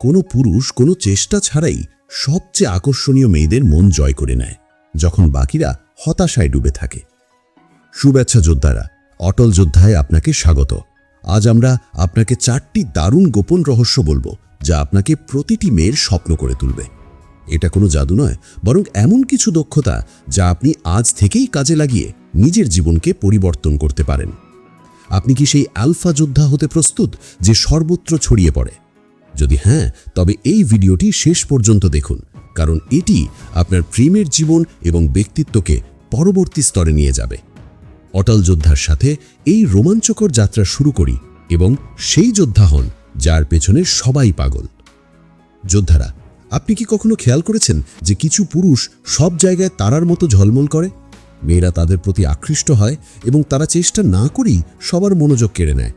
কোনো পুরুষ কোনো চেষ্টা ছাড়াই সবচেয়ে আকর্ষণীয় মেয়েদের মন জয় করে নেয়, যখন বাকিরা হতাশায় ডুবে থাকে। শুভেচ্ছা যোদ্ধারা, অটল যোদ্ধায় আপনাকে স্বাগত। আজ আমরা আপনাকে চারটি দারুণ গোপন রহস্য বলব, যা আপনাকে প্রতিটি মেয়ের স্বপ্ন করে তুলবে। এটা কোনো জাদু নয়, বরং এমন কিছু দক্ষতা যা আপনি আজ থেকেই কাজে লাগিয়ে নিজের জীবনকে পরিবর্তন করতে পারেন। আপনি কি সেই আলফা যোদ্ধা হতে প্রস্তুত, যে সর্বত্র ছড়িয়ে পড়ে? যদি হ্যাঁ তবে এই ভিডিওটি শেষ পর্যন্ত দেখুন, কারণ এটি আপনার প্রেমের জীবন এবং ব্যক্তিত্বকে পরবর্তী স্তরে নিয়ে যাবে। অটল যোদ্ধার সাথে এই রোমাঞ্চকর যাত্রা শুরু করি এবং সেই যোদ্ধা হন যার পেছনে সবাই পাগল। যোদ্ধারা, আপনি কি কখনো খেয়াল করেছেন যে কিছু পুরুষ সব জায়গায় তারার মতো ঝলমল করে? মেয়েরা তাদের প্রতি আকৃষ্ট হয় এবং তারা চেষ্টা না করেই সবার মনোযোগ কেড়ে নেয়।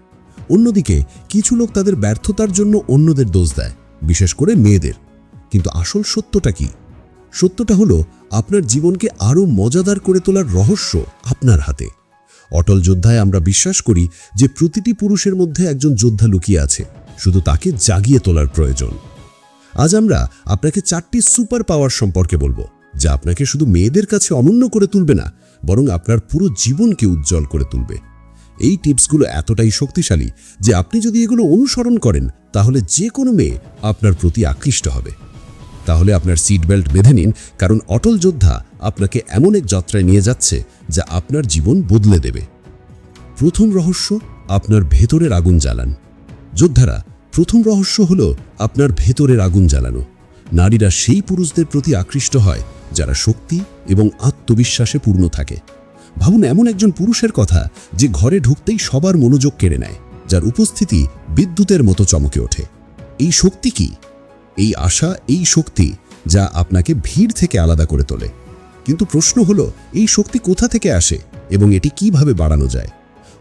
অন্যদিকে কিছু লোক তাদের ব্যর্থতার জন্য অন্যদের দোষ দেয়, বিশেষ করে মেয়েদের। কিন্তু আসল সত্যটা কি? সত্যটা হলো, আপনার জীবনকে আরও মজাদার করে তোলার রহস্য আপনার হাতে। অটল যোদ্ধায় আমরা বিশ্বাস করি যে প্রতিটি পুরুষের মধ্যে একজন যোদ্ধা লুকিয়ে আছে, শুধু তাকে জাগিয়ে তোলার প্রয়োজন। আজ আমরা আপনাকে চারটি সুপার পাওয়ার সম্পর্কে বলব, যা আপনাকে শুধু মেয়েদের কাছে অনন্য করে তুলবে না, বরং আপনার পুরো জীবনকে উজ্জ্বল করে তুলবে। এই টিপসগুলো এতটাই শক্তিশালী যে আপনি যদি এগুলো অনুসরণ করেন, তাহলে যে কোনো মেয়ে আপনার প্রতি আকৃষ্ট হবে। তাহলে আপনার সিট বেল্ট বেঁধে নিন, কারণ অটল যোদ্ধা আপনাকে এমন এক যাত্রায় নিয়ে যাচ্ছে যা আপনার জীবন বদলে দেবে। প্রথম রহস্য, আপনার ভেতরের আগুন জ্বালান। যোদ্ধারা, প্রথম রহস্য হলো আপনার ভেতরের আগুন জ্বালানো। নারীরা সেই পুরুষদের প্রতি আকৃষ্ট হয়, যারা শক্তি এবং আত্মবিশ্বাসে পূর্ণ থাকে। ভাবুন এমন একজন পুরুষের কথা যে ঘরে ঢুকতেই সবার মনোযোগ কেড়ে নেয়, যার উপস্থিতি বিদ্যুতের মতো চমকে ওঠে। এই শক্তি কি? এই আশা, এই শক্তি যা আপনাকে ভিড় থেকে আলাদা করে তোলে। কিন্তু প্রশ্ন হলো, এই শক্তি কোথা থেকে আসে এবং এটি কীভাবে বাড়ানো যায়?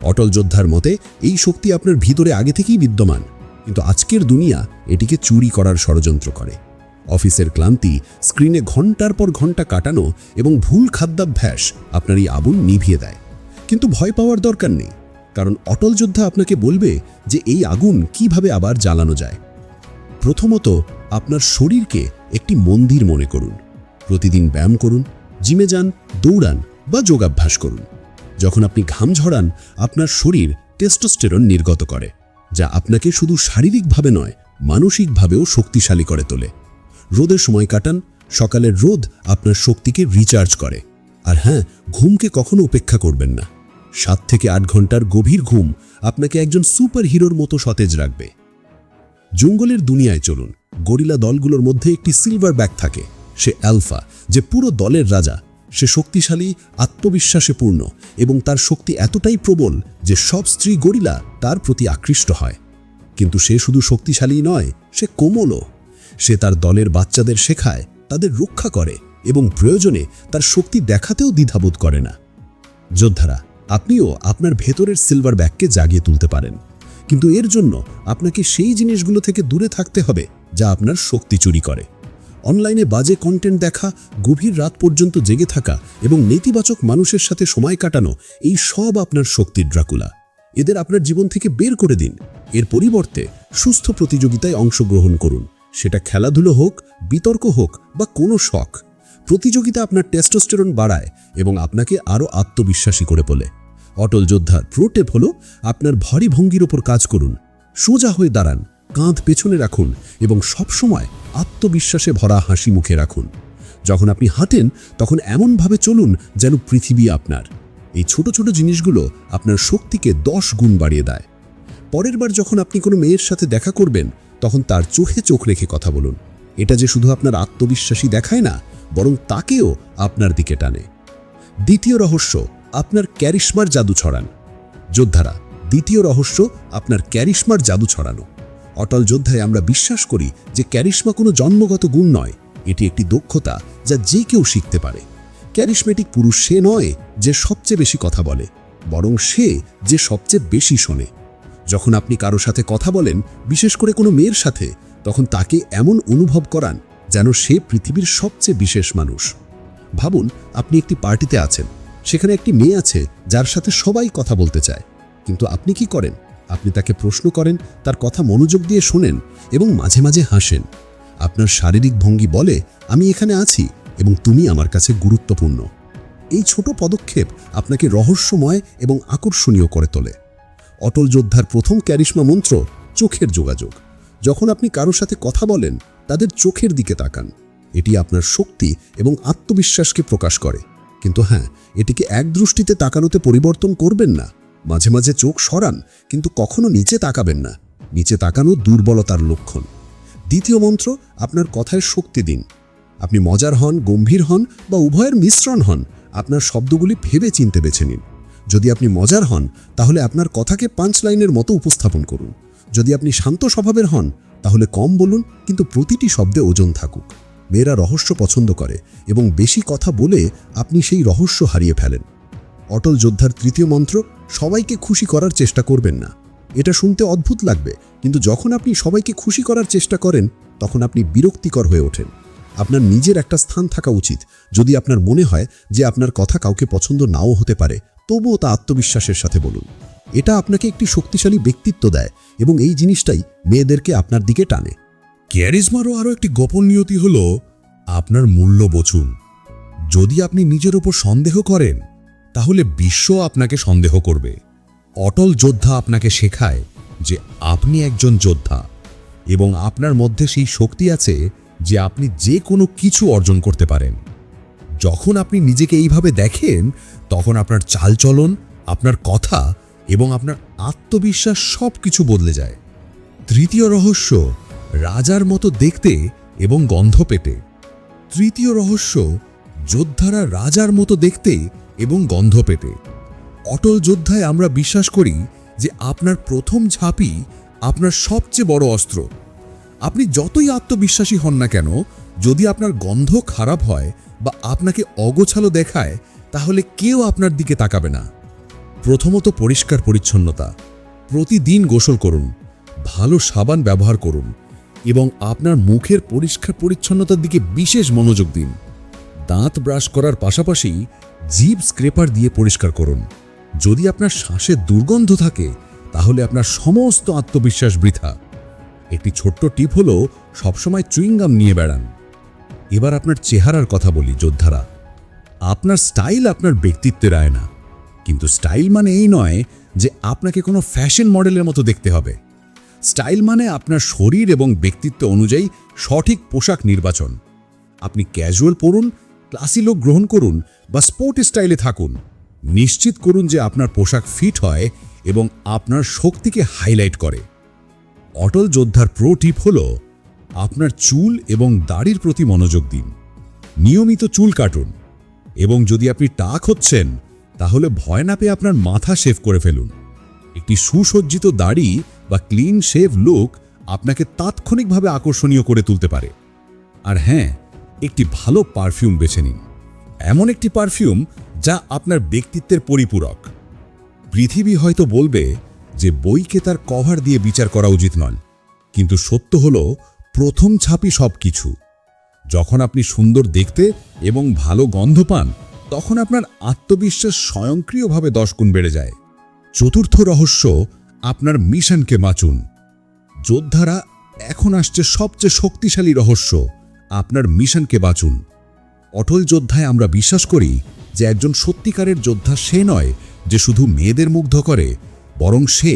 অটল যোদ্ধার মতে, এই শক্তি আপনার ভিতরে আগে থেকেই বিদ্যমান, কিন্তু আজকের দুনিয়া এটিকে চুরি করার ষড়যন্ত্র করে। অফিসের ক্লান্তি স্ক্রিনে ঘণ্টার পর ঘণ্টা কাটানো এবং ভুল খাদ্যাভ্যাস আপনার এই আগুন নিভিয়ে দেয়। কিন্তু ভয় পাওয়ার দরকার নেই, কারণ অটল যোদ্ধা আপনাকে বলবে যে এই আগুন কীভাবে আবার জ্বালানো যায়। প্রথমত, আপনার শরীরকে একটি মন্দির মনে করুন। প্রতিদিন ব্যায়াম করুন, জিমে যান, দৌড়ান বা যোগাভ্যাস করুন। যখন আপনি ঘাম ঝরান, আপনার শরীর টেস্টোস্টেরন নির্গত করে, যা আপনাকে শুধু শারীরিকভাবে নয়, মানসিকভাবেও শক্তিশালী করে তোলে। রোদের সময় কাটান, সকালের রোদ আপনার শক্তিকে রিচার্জ করে। আর হ্যাঁ ঘুমকে কখনো উপেক্ষা করবেন না। সাত থেকে আট ঘণ্টার গভীর ঘুম আপনাকে একজন সুপার হিরোর মতো সতেজ রাখবে। জঙ্গলের দুনিয়ায় চলুন, গরিলা দলগুলোর মধ্যে একটি সিলভার ব্যাগ থাকে, সে অ্যালফা যে পুরো দলের রাজা। সে শক্তিশালী, আত্মবিশ্বাসে পূর্ণ এবং তার শক্তি এতটাই প্রবল যে সব স্ত্রী গরিলা তার প্রতি আকৃষ্ট হয়। কিন্তু সে শুধু শক্তিশালী নয়, সে কোমলও। সে তার দলের বাচ্চাদের শেখায়, তাদের রক্ষা করে এবং প্রয়োজনে তার শক্তি দেখাতেও দ্বিধাবোধ করে না। যোদ্ধারা, আপনিও আপনার ভেতরের সিলভার ব্যাগকে জাগিয়ে তুলতে পারেন। কিন্তু এর জন্য আপনাকে সেই জিনিসগুলো থেকে দূরে থাকতে হবে যা আপনার শক্তি চুরি করে। অনলাইনে বাজে কন্টেন্ট দেখা, গভীর রাত পর্যন্ত জেগে থাকা এবং নেতিবাচক মানুষের সাথে সময় কাটানো, এই সব আপনার শক্তির ড্রাকুলা। এদের আপনার জীবন থেকে বের করে দিন। এর পরিবর্তে সুস্থ প্রতিযোগিতায় অংশগ্রহণ করুন। সেটা খেলাধুলো হোক, বিতর্ক হোক বা কোনো শখ, প্রতিযোগিতা আপনার টেস্টোস্টেরন বাড়ায় এবং আপনাকে আরও আত্মবিশ্বাসী করে বলে অটল যোদ্ধার প্রোটেপ হল আপনার ভারী ভঙ্গির ওপর কাজ করুন, সোজা হয়ে দাঁড়ান, কাঁধ পেছনে রাখুন এবং সবসময় আত্মবিশ্বাসে ভরা হাসি মুখে রাখুন। যখন আপনি হাঁটেন, তখন এমনভাবে চলুন যেন পৃথিবী আপনার। এই ছোট ছোট জিনিসগুলো আপনার শক্তিকে দশ গুণ বাড়িয়ে দেয়। পরের বার যখন আপনি কোনো মেয়ের সাথে দেখা করবেন তখন তার চোখে চোখ রেখে কথা বলুন। এটা যে শুধু আপনার আত্মবিশ্বাসী দেখায় না, বরং তাকেও আপনার দিকে টানে। দ্বিতীয় রহস্য, আপনার ক্যারিশমার জাদু ছড়ান। যোদ্ধারা, দ্বিতীয় রহস্য, আপনার ক্যারিশমার জাদু ছড়ানো। অটল যোদ্ধায় আমরা বিশ্বাস করি যে ক্যারিশমা কোনো জন্মগত গুণ নয়, এটি একটি দক্ষতা যা যে কেউ শিখতে পারে। ক্যারিশমেটিক পুরুষ সে নয় যে সবচেয়ে বেশি কথা বলে, বরং সে যে সবচেয়ে বেশি শোনে। যখন আপনি কারও সাথে কথা বলেন, বিশেষ করে কোনো মেয়ের সাথে, তখন তাকে এমন অনুভব করান যেন সে পৃথিবীর সবচেয়ে বিশেষ মানুষ। ভাবুন, আপনি একটি পার্টিতে আছেন, সেখানে একটি মেয়ে আছে যার সাথে সবাই কথা বলতে চায়। কিন্তু আপনি কি করেন? আপনি তাকে প্রশ্ন করেন, তার কথা মনোযোগ দিয়ে শোনেন এবং মাঝে মাঝে হাসেন। আপনার শারীরিক ভঙ্গি বলে, আমি এখানে আছি এবং তুমি আমার কাছে গুরুত্বপূর্ণ। এই ছোট পদক্ষেপ আপনাকে রহস্যময় এবং আকর্ষণীয় করে তোলে। অটল যোদ্ধার প্রথম ক্যারিশমা মন্ত্র, চোখের যোগাযোগ। যখন আপনি কারোর সাথে কথা বলেন, তাদের চোখের দিকে তাকান। এটি আপনার শক্তি এবং আত্মবিশ্বাসকে প্রকাশ করে। কিন্তু হ্যাঁ এটিকে এক দৃষ্টিতে তাকানোতে পরিবর্তন করবেন না। মাঝে মাঝে চোখ সরান, কিন্তু কখনো নিচে তাকাবেন না। নিচে তাকানো দুর্বলতার লক্ষণ। দ্বিতীয় মন্ত্র, আপনার কথায় শক্তি দিন। আপনি মজার হন, গম্ভীর হন বা উভয়ের মিশ্রণ হন। আপনার শব্দগুলি ভেবে চিনতে বেছে নিন। যদি আপনি মজার হন, তাহলে আপনার কথাকে পাঁচ লাইনের মতো উপস্থাপন করুন। যদি আপনি শান্ত স্বভাবের হন, তাহলে কম বলুন, কিন্তু প্রতিটি শব্দে ওজন থাকুক। মেয়েরা রহস্য পছন্দ করে এবং বেশি কথা বলে আপনি সেই রহস্য হারিয়ে ফেলেন। অটল যোদ্ধার তৃতীয় মন্ত্র, সবাইকে খুশি করার চেষ্টা করবেন না। এটা শুনতে অদ্ভুত লাগবে, কিন্তু যখন আপনি সবাইকে খুশি করার চেষ্টা করেন, তখন আপনি বিরক্তিকর হয়ে ওঠেন। আপনার নিজের একটা স্থান থাকা উচিত। যদি আপনার মনে হয় যে আপনার কথা কাউকে পছন্দ নাও হতে পারে তবুও তা আত্মবিশ্বাসের সাথে বলুন। এটা আপনাকে একটি শক্তিশালী ব্যক্তিত্ব দেয় এবং এই জিনিসটাই মেয়েদেরকে আপনার দিকে টানে। ক্যারিজমারও আরও একটি গোপন নিয়তি হল, আপনার মূল্য বচুন যদি আপনি নিজের ওপর সন্দেহ করেন, তাহলে বিশ্ব আপনাকে সন্দেহ করবে। অটল যোদ্ধা আপনাকে শেখায় যে আপনি একজন যোদ্ধা এবং আপনার মধ্যে সেই শক্তি আছে যে আপনি যে কোনো কিছু অর্জন করতে পারেন। যখন আপনি নিজেকে এইভাবে দেখেন, তখন আপনার চালচলন, আপনার কথা এবং আপনার আত্মবিশ্বাস সব কিছু বদলে যায়। তৃতীয় রহস্য, রাজার মতো দেখতে এবং গন্ধ পেতে। তৃতীয় রহস্য, যোদ্ধারা রাজার মতো দেখতে এবং গন্ধ পেতে। অটল যোদ্ধায় আমরা বিশ্বাস করি যে আপনার প্রথম ঝাঁপি আপনার সবচেয়ে বড় অস্ত্র। আপনি যতই আত্মবিশ্বাসী হন না কেন যদি আপনার গন্ধ খারাপ হয় বা আপনাকে অগোছালো দেখায়, তাহলে কেউ আপনার দিকে তাকাবে না। প্রথমত পরিষ্কার পরিচ্ছন্নতা। প্রতিদিন গোসল করুন, ভালো সাবান ব্যবহার করুন এবং আপনার মুখের পরিষ্কার পরিচ্ছন্নতার দিকে বিশেষ মনোযোগ দিন। দাঁত ব্রাশ করার পাশাপাশি জিভ স্ক্রেপার দিয়ে পরিষ্কার করুন। যদি আপনার শ্বাসে দুর্গন্ধ থাকে, তাহলে আপনার সমস্ত আত্মবিশ্বাস বৃথা। একটি ছোট্ট টিপ হলো, সবসময় চুইংগাম নিয়ে বেড়ান। এবার আপনার চেহারার কথা বলি, যোদ্ধারা। আপনার স্টাইল আপনার ব্যক্তিত্বের আয়না। কিন্তু স্টাইল মানে এই নয় যে আপনাকে কোনো ফ্যাশন মডেলের মতো দেখতে হবে। স্টাইল মানে আপনার শরীর এবং ব্যক্তিত্ব অনুযায়ী সঠিক পোশাক নির্বাচন। আপনি ক্যাজুয়াল পরুন, ক্লাসি লোক গ্রহণ করুন বা স্পোর্ট স্টাইলে থাকুন। নিশ্চিত করুন যে আপনার পোশাক ফিট হয় এবং আপনার শক্তিকে হাইলাইট করে। অটল যোদ্ধার প্রো টিপ হল আপনার চুল এবং দাড়ির প্রতি মনোযোগ দিন। নিয়মিত চুল কাটুন এবং যদি আপনি টাক হচ্ছেন, তাহলে ভয় না পেয়ে আপনার মাথা শেভ করে ফেলুন। একটি সুসজ্জিত দাড়ি বা ক্লিন শেভ লুক আপনাকে তাৎক্ষণিকভাবে আকর্ষণীয় করে তুলতে পারে। আর হ্যাঁ একটি ভালো পারফিউম বেছে নিন। এমন একটি পারফিউম যা আপনার ব্যক্তিত্বের পরিপূরক। পৃথিবী হয়তো বলবে যে বইকে তার কভার দিয়ে বিচার করা উচিত নয়, কিন্তু সত্য হল প্রথম ছাপই সব কিছু যখন আপনি সুন্দর দেখতে এবং ভালো গন্ধ পান, তখন আপনার আত্মবিশ্বাস স্বয়ংক্রিয়ভাবে দশ গুণ বেড়ে যায়। চতুর্থ রহস্য, আপনার মিশনকে বাঁচুন। যোদ্ধারা এখন আসছে সবচেয়ে শক্তিশালী রহস্য, আপনার মিশনকে বাঁচুন। অটল যোদ্ধায় আমরা বিশ্বাস করি যে একজন সত্যিকারের যোদ্ধা সে নয় যে শুধু মেয়েদের মুগ্ধ করে, বরং সে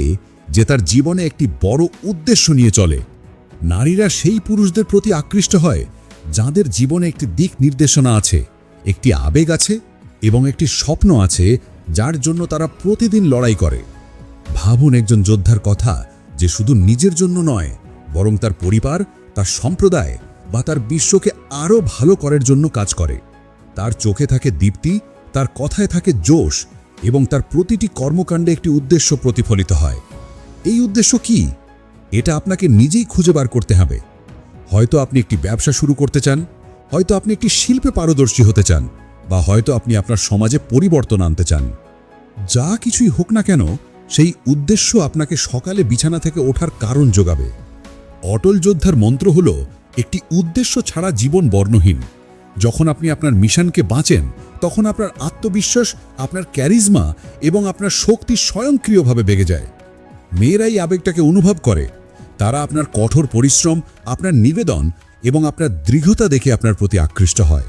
যে তার জীবনে একটি বড় উদ্দেশ্য নিয়ে চলে। নারীরা সেই পুরুষদের প্রতি আকৃষ্ট হয়, যাদের জীবনে একটি দিক নির্দেশনা আছে, একটি আবেগ আছে এবং একটি স্বপ্ন আছে যার জন্য তারা প্রতিদিন লড়াই করে। ভাবুন একজন যোদ্ধার কথা যে শুধু নিজের জন্য নয়, বরং তার পরিবার, তার সম্প্রদায় বা তার বিশ্বকে আরও ভালো করার জন্য কাজ করে। তার চোখে থাকে দীপ্তি, তার কথায় থাকে জোশ এবং তার প্রতিটি কর্মকাণ্ডে একটি উদ্দেশ্য প্রতিফলিত হয়। এই উদ্দেশ্য কি? এটা আপনাকে নিজেই খুঁজে বার করতে হবে। হয়তো আপনি একটি ব্যবসা শুরু করতে চান, হয়তো আপনি একটি শিল্পে পারদর্শী হতে চান, বা হয়তো আপনি আপনার সমাজে পরিবর্তন আনতে চান। যা কিছুই হোক না কেন, সেই উদ্দেশ্য আপনাকে সকালে বিছানা থেকে ওঠার কারণ যোগাবে। অটল যোদ্ধার মন্ত্র হল, একটি উদ্দেশ্য ছাড়া জীবন বর্ণহীন। যখন আপনি আপনার মিশনকে বাঁচেন, তখন আপনার আত্মবিশ্বাস, আপনার ক্যারিজমা এবং আপনার শক্তি স্বয়ংক্রিয়ভাবে বেগে যায়। মেয়েরাই আবেগটাকে অনুভব করে। তারা আপনার কঠোর পরিশ্রম, আপনার নিবেদন এবং আপনার দৃঢ়তা দেখে আপনার প্রতি আকৃষ্ট হয়।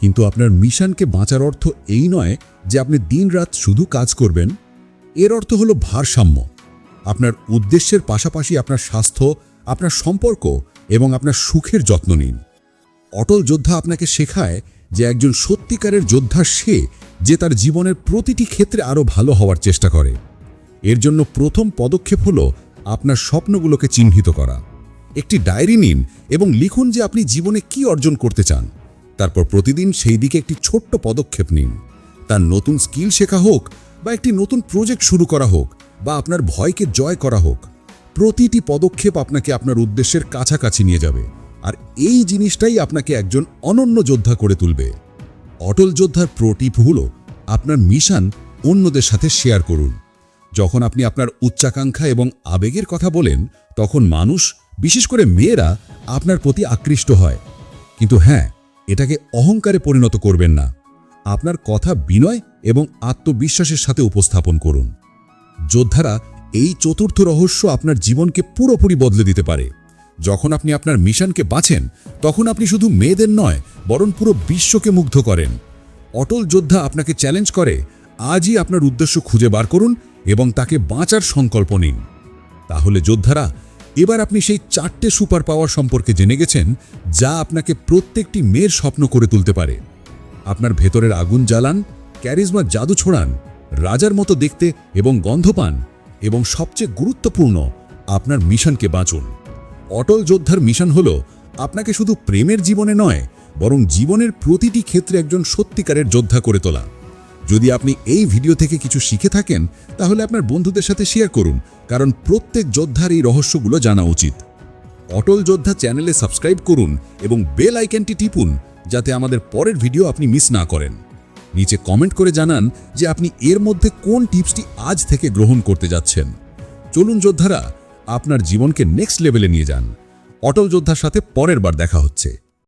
কিন্তু আপনার মিশনকে বাঁচার অর্থ এই নয় যে আপনি দিনরাত শুধু কাজ করবেন। এর অর্থ হলো ভারসাম্য। আপনার উদ্দেশ্যের পাশাপাশি আপনার স্বাস্থ্য, আপনার সম্পর্ক এবং আপনার সুখের যত্ন নিন। অটল যোদ্ধা আপনাকে শেখায় যে একজন সত্যিকারের যোদ্ধা সে যে তার জীবনের প্রতিটি ক্ষেত্রে আরও ভালো হওয়ার চেষ্টা করে। এর জন্য প্রথম পদক্ষেপ হলো আপনার স্বপ্নগুলোকে চিহ্নিত করা। একটি ডায়েরি নিন এবং লিখুন যে আপনি জীবনে কি অর্জন করতে চান। তারপর প্রতিদিন সেই দিকে একটি ছোট্ট পদক্ষেপ নিন। তার নতুন স্কিল শেখা হোক বা একটি নতুন প্রজেক্ট শুরু করা হোক বা আপনার ভয়কে জয় করা হোক, প্রতিটি পদক্ষেপ আপনাকে আপনার উদ্দেশ্যের কাছাকাছি নিয়ে যাবে আর এই জিনিসটাই আপনাকে একজন অনন্য যোদ্ধা করে তুলবে। অটল যোদ্ধার প্রোটিপ হল আপনার মিশন অন্যদের সাথে শেয়ার করুন। যখন আপনি আপনার উচ্চাকাঙ্ক্ষা এবং আবেগের কথা বলেন, তখন মানুষ, বিশেষ করে মেয়েরা, আপনার প্রতি আকৃষ্ট হয়। কিন্তু হ্যাঁ এটাকে অহংকারে পরিণত করবেন না। আপনার কথা বিনয় এবং আত্মবিশ্বাসের সাথে উপস্থাপন করুন। যোদ্ধারা, এই চতুর্থ রহস্য আপনার জীবনকে পুরোপুরি বদলে দিতে পারে। যখন আপনি আপনার মিশনকে বাঁচেন, তখন আপনি শুধু মেয়েদের নয়, বরং পুরো বিশ্বকে মুগ্ধ করেন। অটল যোদ্ধা আপনাকে চ্যালেঞ্জ করে, আজই আপনার উদ্দেশ্য খুঁজে বার করুন এবং তাকে বাঁচার সংকল্প নিন। তাহলে যোদ্ধারা, এবার আপনি সেই চারটে সুপার পাওয়ার সম্পর্কে জেনে গেছেন, যা আপনাকে প্রত্যেকটি মেয়ের স্বপ্ন করে তুলতে পারে। আপনার ভেতরের আগুন জ্বালান ক্যারিজমা জাদু ছড়ান, রাজার মতো দেখতে এবং গন্ধ পান এবং সবচেয়ে গুরুত্বপূর্ণ, আপনার মিশনকে বাঁচুন। অটল যোদ্ধার মিশন হল, আপনাকে শুধু প্রেমের জীবনে নয়, বরং জীবনের প্রতিটি ক্ষেত্রে একজন সত্যিকারের যোদ্ধা করে তোলা। যদি আপনি এই ভিডিও থেকে কিছু শিখে থাকেন, তাহলে আপনার বন্ধুদের সাথে শেয়ার করুন, কারণ প্রত্যেক যোদ্ধার এই রহস্যগুলো জানা উচিত। অটল যোদ্ধা চ্যানেলে সাবস্ক্রাইব করুন এবং বেল আইকনটি টিপুন, যাতে আমাদের পরের ভিডিও আপনি মিস না করেন। নিচে কমেন্ট করে জানান যে আপনি এর মধ্যে কোন টিপসটি আজ থেকে গ্রহণ করতে যাচ্ছেন। চলুন যোদ্ধারা, আপনার জীবনকে নেক্সট লেভেলে নিয়ে যান। অটল যোদ্ধার সাথে পরের বার দেখা হচ্ছে।